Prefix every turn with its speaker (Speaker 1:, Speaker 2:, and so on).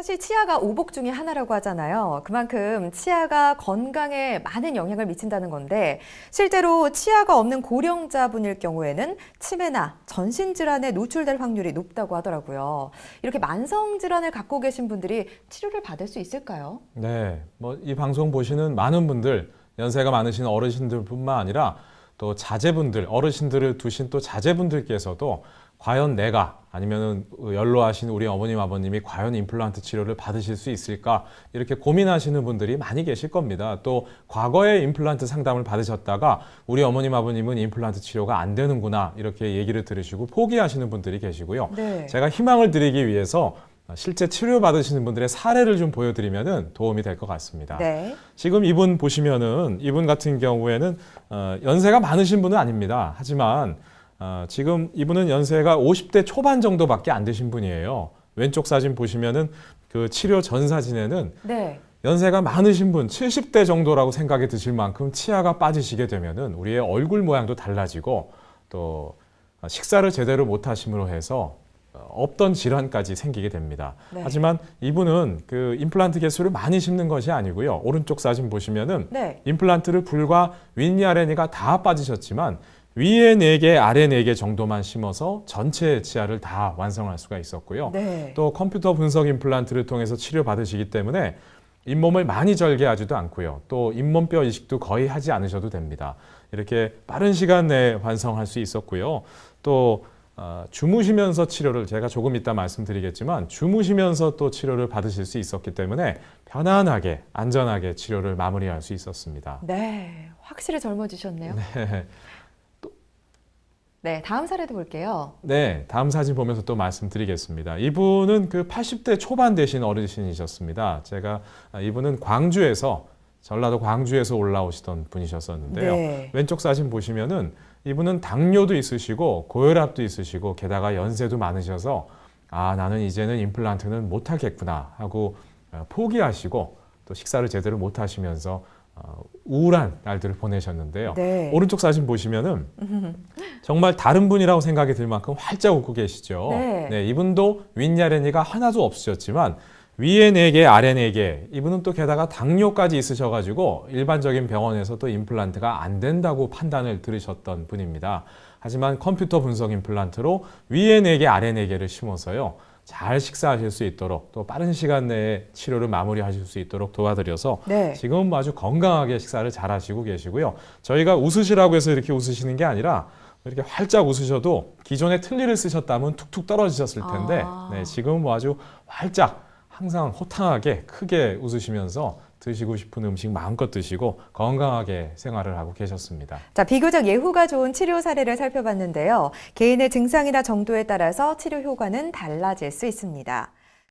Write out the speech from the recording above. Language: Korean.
Speaker 1: 사실 치아가 오복 중에 하나라고 하잖아요. 그만큼 치아가 건강에 많은 영향을 미친다는 건데 실제로 치아가 없는 고령자분일 경우에는 치매나 전신 질환에 노출될 확률이 높다고 하더라고요. 이렇게 만성 질환을 갖고 계신 분들이 치료를 받을 수 있을까요?
Speaker 2: 네, 뭐 이 방송 보시는 많은 분들, 연세가 많으신 어르신들뿐만 아니라 또 자제분들, 어르신들을 두신 또 자제분들께서도 과연 내가 아니면은 연로하신 우리 어머님 아버님이 과연 임플란트 치료를 받으실 수 있을까 이렇게 고민하시는 분들이 많이 계실 겁니다. 또 과거에 임플란트 상담을 받으셨다가 우리 어머님 아버님은 임플란트 치료가 안 되는구나 이렇게 얘기를 들으시고 포기하시는 분들이 계시고요.
Speaker 1: 네.
Speaker 2: 제가 희망을 드리기 위해서 실제 치료 받으시는 분들의 사례를 좀 보여드리면 도움이 될 것 같습니다.
Speaker 1: 네.
Speaker 2: 지금 이분 보시면은 이분 같은 경우에는 어, 연세가 많으신 분은 아닙니다. 하지만 어, 지금 이분은 연세가 50대 초반 정도밖에 안 되신 분이에요. 왼쪽 사진 보시면은 그 치료 전 사진에는
Speaker 1: 네.
Speaker 2: 연세가 많으신 분, 70대 정도라고 생각이 드실 만큼 치아가 빠지시게 되면은 우리의 얼굴 모양도 달라지고 또 식사를 제대로 못 하심으로 해서 어, 없던 질환까지 생기게 됩니다.
Speaker 1: 네.
Speaker 2: 하지만 이분은 그 임플란트 개수를 많이 심는 것이 아니고요. 오른쪽 사진 보시면은
Speaker 1: 네.
Speaker 2: 임플란트를 불과 윗니 아래니가 다 빠지셨지만 위에 4개, 아래 4개 정도만 심어서 전체 치아를 다 완성할 수가 있었고요.
Speaker 1: 네.
Speaker 2: 또 컴퓨터 분석 임플란트를 통해서 치료 받으시기 때문에 잇몸을 많이 절개하지도 않고요. 또 잇몸뼈 이식도 거의 하지 않으셔도 됩니다. 이렇게 빠른 시간 내에 완성할 수 있었고요. 또 어, 주무시면서 치료를 제가 조금 이따 말씀드리겠지만 주무시면서 또 치료를 받으실 수 있었기 때문에 편안하게 안전하게 치료를 마무리할 수 있었습니다.
Speaker 1: 네. 확실히 젊어지셨네요.
Speaker 2: 네.
Speaker 1: 네. 다음 사례도 볼게요.
Speaker 2: 네, 다음 사진 보면서 또 말씀드리겠습니다. 이분은 그 80대 초반 되신 어르신이셨습니다. 제가 아, 이분은 광주에서 전라도 광주에서 올라오시던 분이셨었는데요.
Speaker 1: 네.
Speaker 2: 왼쪽 사진 보시면은 이분은 당뇨도 있으시고 고혈압도 있으시고 게다가 연세도 많으셔서 아 나는 이제는 임플란트는 못 하겠구나 하고 어, 포기하시고 또 식사를 제대로 못 하시면서 어, 우울한 날들을 보내셨는데요.
Speaker 1: 네.
Speaker 2: 오른쪽 사진 보시면은 정말 다른 분이라고 생각이 들 만큼 활짝 웃고 계시죠.
Speaker 1: 네.
Speaker 2: 이분도 윗야레니가 하나도 없으셨지만 위에 네 개, 아래 네 개. 이분은 또 게다가 당뇨까지 있으셔가지고 일반적인 병원에서 또 임플란트가 안 된다고 판단을 들으셨던 분입니다. 하지만 컴퓨터 분석 임플란트로 위에 네 개, 아래 네 개를 심어서요. 잘 식사하실 수 있도록 또 빠른 시간 내에 치료를 마무리하실 수 있도록 도와드려서
Speaker 1: 네.
Speaker 2: 지금 아주 건강하게 식사를 잘 하시고 계시고요. 저희가 웃으시라고 해서 이렇게 웃으시는 게 아니라 이렇게 활짝 웃으셔도 기존에 틀니를 쓰셨다면 툭툭 떨어지셨을 텐데
Speaker 1: 아.
Speaker 2: 네, 지금 뭐 아주 활짝 항상 호탕하게 크게 웃으시면서 드시고 싶은 음식 마음껏 드시고 건강하게 생활을 하고 계셨습니다.
Speaker 1: 자, 비교적 예후가 좋은 치료 사례를 살펴봤는데요. 개인의 증상이나 정도에 따라서 치료 효과는 달라질 수 있습니다.